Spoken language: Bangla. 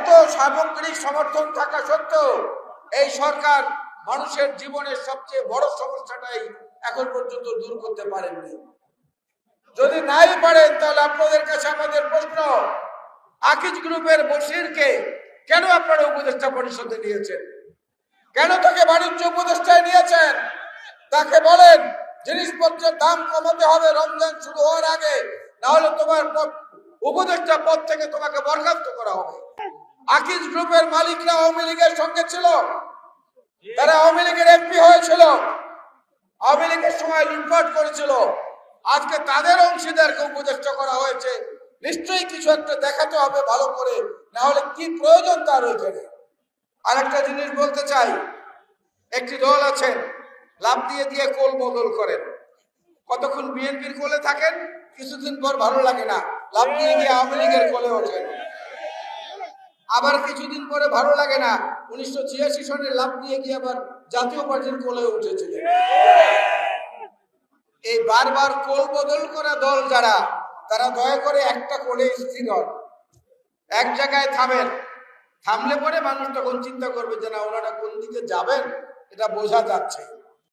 এত সামগ্রিক সমর্থন থাকা সত্ত্বেও এই সরকার মানুষের জীবনের সবচেয়ে বড় সমস্যাটাই এখন পর্যন্ত দূর করতে পারেননি। যদি নাই পারেন, তাহলে আপনাদের কাছে আমাদের প্রশ্ন, আকিজ গ্রুপের বসিরকে কেন আপনারা উপদেষ্টা পরিষদে নিয়েছেন? কেন তাকে বাণিজ্য উপদেষ্টায় নিয়েছেন? তাকে বলেন, জিনিসপত্রের দাম কমাতে হবে, রমজান শুরু হওয়ার আগে না হলে তোমার পদ- উপদেষ্টা পদ থেকে তোমাকে বরখাস্ত করা হবে। আকিজ গ্রুপের মালিকরা আওয়ামী লীগের সঙ্গে ছিল। তারা আওয়ামী লীগের এমপি হয়েছিল। আওয়ামী লীগের সময় লুটপাট করেছিল। আজকে তাদের অংশীদারকে উপদেষ্টা করা হয়েছে। নিশ্চয়ই কিছু একটা দেখাতে হবে ভালো করে, না হলে কি প্রয়োজন তার ওইখানে। আরেকটা জিনিস বলতে চাই, একটি দল আছেন লাভ দিয়ে দিয়ে কোল বদল করেন। কতক্ষণ বিএনপির কোলে থাকেন? কিছুদিন পর ভালো লাগে না লাভ দিয়ে গিয়ে আওয়ামী লীগের কোলে ওঠেন। আবার কিছুদিন পরে ভালো লাগে না। উনিশশো ছিয়াশি সনে লাভ দিয়ে গিয়ে আবার জাতীয় পার্টির কোলে উঠেছিলেন এই বারবার কোল বদল করা দল যারা, তারা দয়া করে একটা কোলে স্থির হন। এক জায়গায় থামেন। থামলে পরে মানুষ তখন চিন্তা করবে যে না, ওনারা কোন দিকে যাবেন? এটা বোঝা যাচ্ছে।